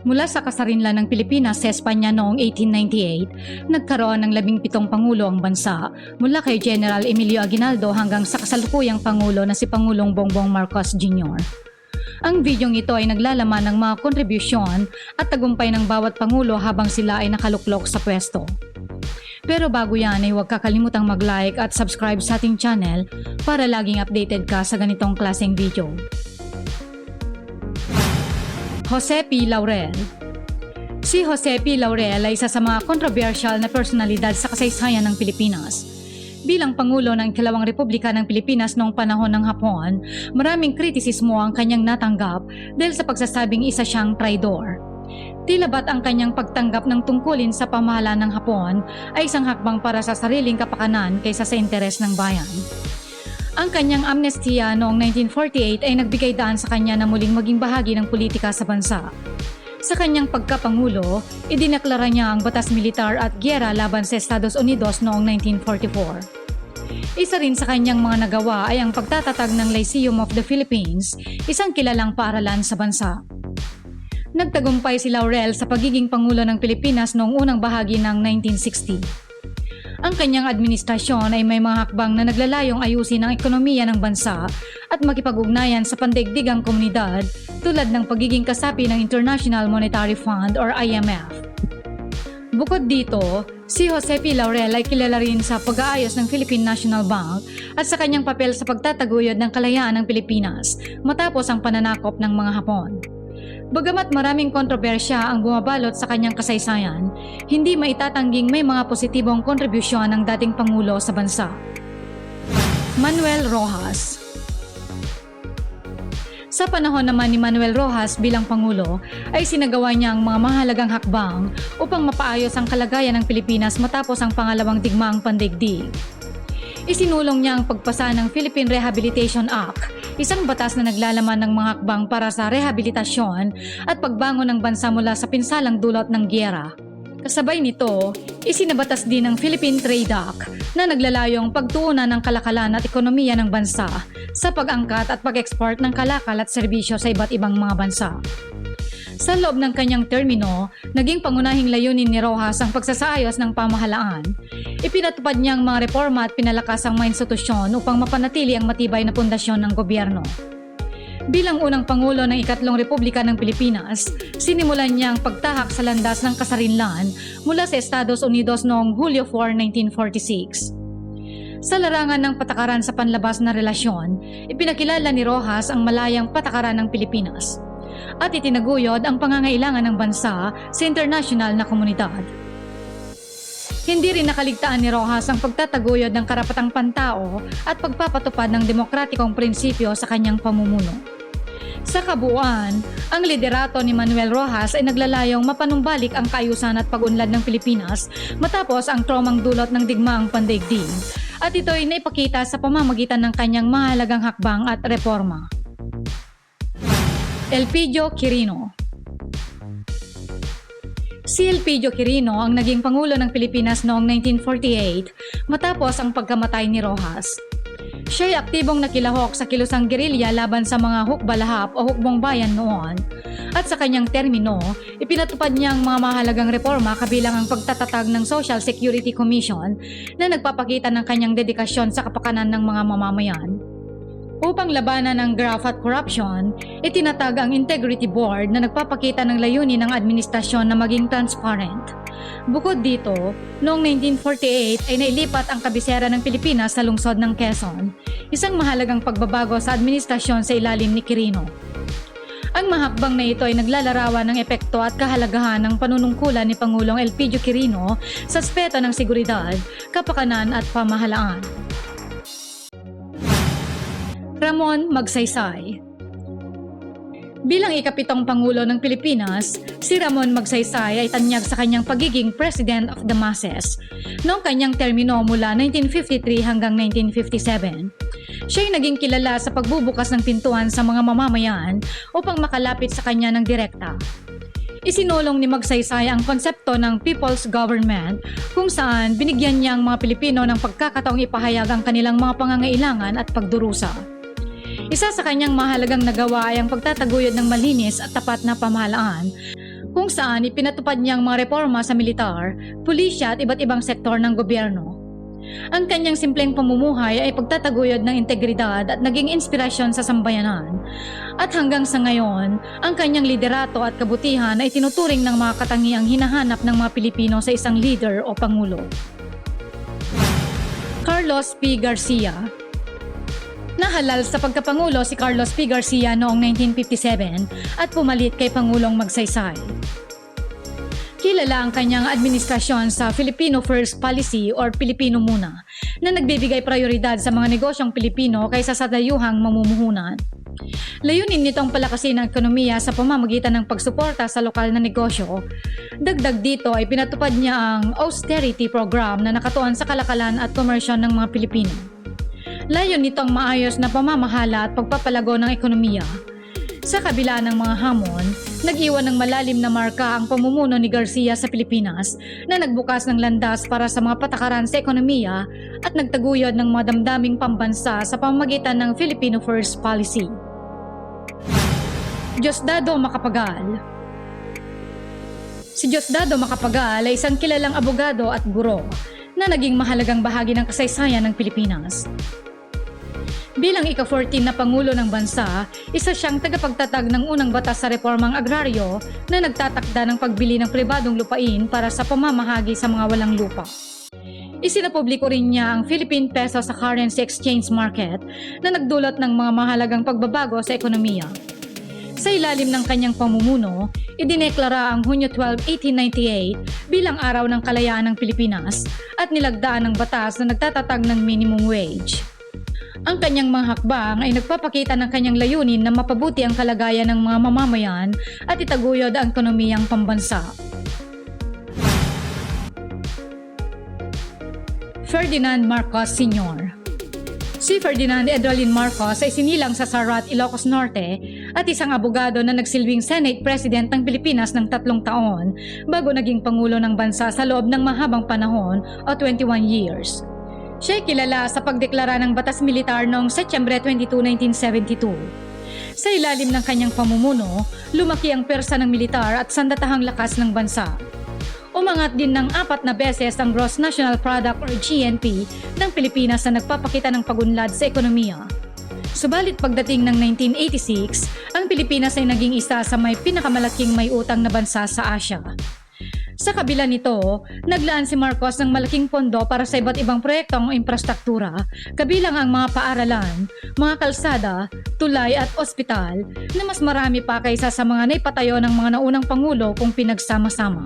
Mula sa kasarinlan ng Pilipinas sa Espanya noong 1898, nagkaroon ng labing pitong pangulo ang bansa mula kay General Emilio Aguinaldo hanggang sa kasalukuyang pangulo na si Pangulong Bongbong Marcos Jr. Ang videong ito ay naglalaman ng mga kontribusyon at tagumpay ng bawat pangulo habang sila ay nakaluklok sa pwesto. Pero bago yan ay huwag kakalimutang mag-like at subscribe sa ating channel para laging updated ka sa ganitong klaseng video. Jose P. Laurel Si Jose P. Laurel ay isa sa mga controversial na personalidad sa kasaysayan ng Pilipinas. Bilang Pangulo ng Ikalawang Republika ng Pilipinas noong panahon ng Hapon, maraming kritisismo ang kanyang natanggap dahil sa pagsasabing isa siyang traidor. Tila ba't ang kanyang pagtanggap ng tungkulin sa pamahalaan ng Hapon ay isang hakbang para sa sariling kapakanan kaysa sa interes ng bayan. Ang kanyang amnestiya noong 1948 ay nagbigay daan sa kanya na muling maging bahagi ng politika sa bansa. Sa kanyang pagkapangulo, idineklara niya ang batas militar at gyera laban sa Estados Unidos noong 1944. Isa rin sa kanyang mga nagawa ay ang pagtatatag ng Lyceum of the Philippines, isang kilalang paaralan sa bansa. Nagtagumpay si Laurel sa pagiging Pangulo ng Pilipinas noong unang bahagi ng 1960. Ang kanyang administrasyon ay may mga hakbang na naglalayong ayusin ang ekonomiya ng bansa at makipag-ugnayan sa pandaigdigang komunidad tulad ng pagiging kasapi ng International Monetary Fund or IMF. Bukod dito, si Jose P. Laurel ay kilala rin sa pag-aayos ng Philippine National Bank at sa kanyang papel sa pagtataguyod ng kalayaan ng Pilipinas matapos ang pananakop ng mga Hapon. Bagamat maraming kontrobersya ang bumabalot sa kanyang kasaysayan, hindi maitatangging may mga positibong kontribusyon ng dating Pangulo sa bansa. Manuel Rojas Sa panahon naman ni Manuel Rojas bilang Pangulo, ay sinagawa niya ang mga mahalagang hakbang upang mapaayos ang kalagayan ng Pilipinas matapos ang pangalawang digmaang pandaigdig. Isinulong niya ang pagpasa ng Philippine Rehabilitation Act, isang batas na naglalaman ng mga hakbang para sa rehabilitasyon at pagbangon ng bansa mula sa pinsalang dulot ng gyera. Kasabay nito, isinabatas din ang Philippine Trade Act na naglalayong pagtuunan ng kalakalan at ekonomiya ng bansa sa pag-angkat at pag-export ng kalakal at serbisyo sa iba't ibang mga bansa. Sa loob ng kanyang termino, naging pangunahing layunin ni Rojas ang pagsasaayos ng pamahalaan. Ipinatupad niya ang mga reforma at pinalakas ang mga institusyon upang mapanatili ang matibay na pundasyon ng gobyerno. Bilang unang Pangulo ng Ikatlong Republika ng Pilipinas, sinimulan niya ang pagtahak sa landas ng kasarinlan mula sa Estados Unidos noong Hulyo 4, 1946. Sa larangan ng patakaran sa panlabas na relasyon, ipinakilala ni Rojas ang malayang patakaran ng Pilipinas at itinaguyod ang pangangailangan ng bansa sa internasyonal na komunidad. Hindi rin nakaligtaan ni Rojas ang pagtataguyod ng karapatang pantao at pagpapatupad ng demokratikong prinsipyo sa kanyang pamumuno. Sa kabuuan, ang liderato ni Manuel Rojas ay naglalayong mapanumbalik ang kaayusan at pag-unlad ng Pilipinas matapos ang tromang dulot ng digmaang pandaigdig at ito ay naipakita sa pamamagitan ng kanyang mahalagang hakbang at reforma. Elpidio Quirino Si Elpidio Quirino ang naging Pangulo ng Pilipinas noong 1948 matapos ang pagkamatay ni Rojas. Siya ay aktibong nakilahok sa kilusang gerilya laban sa mga hukbalahap o hukbong bayan noon. At sa kanyang termino, ipinatupad niya ang mga mahalagang reforma kabilang ang pagtatatag ng Social Security Commission na nagpapakita ng kanyang dedikasyon sa kapakanan ng mga mamamayan. Upang labanan ang graft at corruption, itinatag ang Integrity Board na nagpapakita ng layunin ng administrasyon na maging transparent. Bukod dito, noong 1948 ay nailipat ang kabisera ng Pilipinas sa lungsod ng Quezon, isang mahalagang pagbabago sa administrasyon sa ilalim ni Quirino. Ang mahakbang na ito ay naglalarawan ng epekto at kahalagahan ng panunungkulan ni Pangulong Elpidio Quirino sa aspeto ng seguridad, kapakanan at pamahalaan. Ramon Magsaysay Bilang ikapitong Pangulo ng Pilipinas, si Ramon Magsaysay ay tanyag sa kanyang pagiging President of the Masses noong kanyang termino mula 1953 hanggang 1957. Siya ay naging kilala sa pagbubukas ng pintuan sa mga mamamayan upang makalapit sa kanya ng direkta. Isinulong ni Magsaysay ang konsepto ng People's Government kung saan binigyan niya ang mga Pilipino ng pagkakataong ipahayag ang kanilang mga pangangailangan at pagdurusa. Isa sa kanyang mahalagang nagawa ay ang pagtataguyod ng malinis at tapat na pamahalaan kung saan ipinatupad niyang mga reforma sa militar, pulisya at iba't ibang sektor ng gobyerno. Ang kanyang simpleng pamumuhay ay pagtataguyod ng integridad at naging inspirasyon sa sambayanan. At hanggang sa ngayon, ang kanyang liderato at kabutihan ay tinuturing ng mga katangiang hinahanap ng mga Pilipino sa isang leader o pangulo. Carlos P. Garcia Nahalal sa pagkapangulo si Carlos P. Garcia noong 1957 at pumalit kay Pangulong Magsaysay. Kilala ang kanyang administrasyon sa Filipino First Policy or Pilipino Muna na nagbibigay prioridad sa mga negosyong Pilipino kaysa sa dayuhang mamumuhunan. Layunin nitong palakasin ang ekonomiya sa pamamagitan ng pagsuporta sa lokal na negosyo. Dagdag dito ay pinatupad niya ang austerity program na nakatuon sa kalakalan at komersyon ng mga Pilipino. Layon nito ang maayos na pamamahala at pagpapalago ng ekonomiya. Sa kabila ng mga hamon, nag-iwan ng malalim na marka ang pamumuno ni Garcia sa Pilipinas na nagbukas ng landas para sa mga patakaran sa ekonomiya at nagtaguyod ng mga damdaming pambansa sa pamamagitan ng Filipino First Policy. Diosdado Macapagal Si Diosdado Macapagal ay isang kilalang abogado at guro na naging mahalagang bahagi ng kasaysayan ng Pilipinas. Bilang ika-14 na Pangulo ng Bansa, isa siyang tagapagtatag ng unang batas sa reformang agraryo na nagtatakda ng pagbili ng pribadong lupain para sa pamamahagi sa mga walang lupa. Isinapubliko rin niya ang Philippine Peso sa currency exchange market na nagdulot ng mga mahalagang pagbabago sa ekonomiya. Sa ilalim ng kanyang pamumuno, idineklara ang Hunyo 12, 1898 bilang araw ng kalayaan ng Pilipinas at nilagdaan ng batas na nagtatatag ng minimum wage. Ang kanyang mga hakbang ay nagpapakita ng kanyang layunin na mapabuti ang kalagayan ng mga mamamayan at itaguyod ang ekonomiyang pambansa. Ferdinand Marcos Sr. Si Ferdinand Edwalin Marcos ay sinilang sa Sarat, Ilocos Norte at isang abogado na nagsilbing Senate President ng Pilipinas ng tatlong taon bago naging Pangulo ng Bansa sa loob ng mahabang panahon o 21 years. Siya kilala sa pagdeklara ng batas militar noong Setyembre 22, 1972. Sa ilalim ng kanyang pamumuno, lumaki ang persa ng militar at sandatahang lakas ng bansa. Umangat din ng apat na beses ang Gross National Product or GNP ng Pilipinas na nagpapakita ng pagunlad sa ekonomiya. Subalit pagdating ng 1986, ang Pilipinas ay naging isa sa may pinakamalaking may utang na bansa sa Asia. Sa kabila nito, naglaan si Marcos ng malaking pondo para sa iba't ibang proyektong infrastruktura, kabilang ang mga paaralan, mga kalsada, tulay at ospital na mas marami pa kaysa sa mga naipatayo ng mga naunang pangulo kung pinagsama-sama.